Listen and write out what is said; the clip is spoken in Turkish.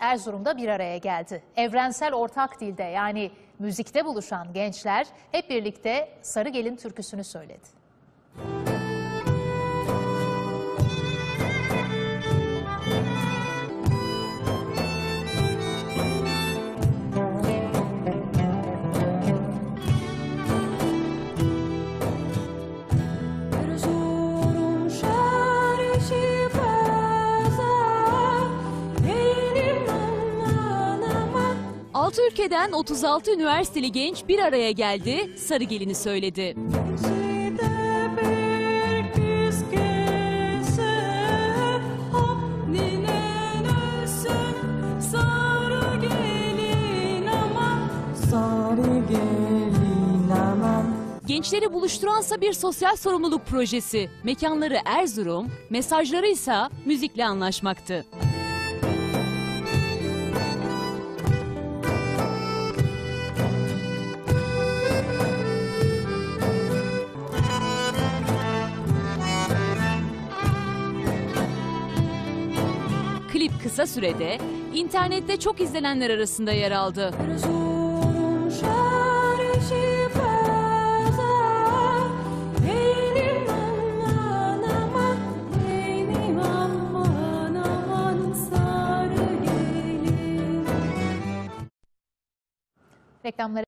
Erzurum'da bir araya geldi. Evrensel ortak dilde yani müzikte buluşan gençler hep birlikte Sarı Gelin türküsünü söyledi. 6 ülkeden 36 üniversiteli genç bir araya geldi, Sarı Gelin'i söyledi. Gençleri buluşturansa bir sosyal sorumluluk projesi. Mekanları Erzurum, mesajları ise müzikle anlaşmaktı. Klip kısa sürede internette çok izlenenler arasında yer aldı. Reklamlara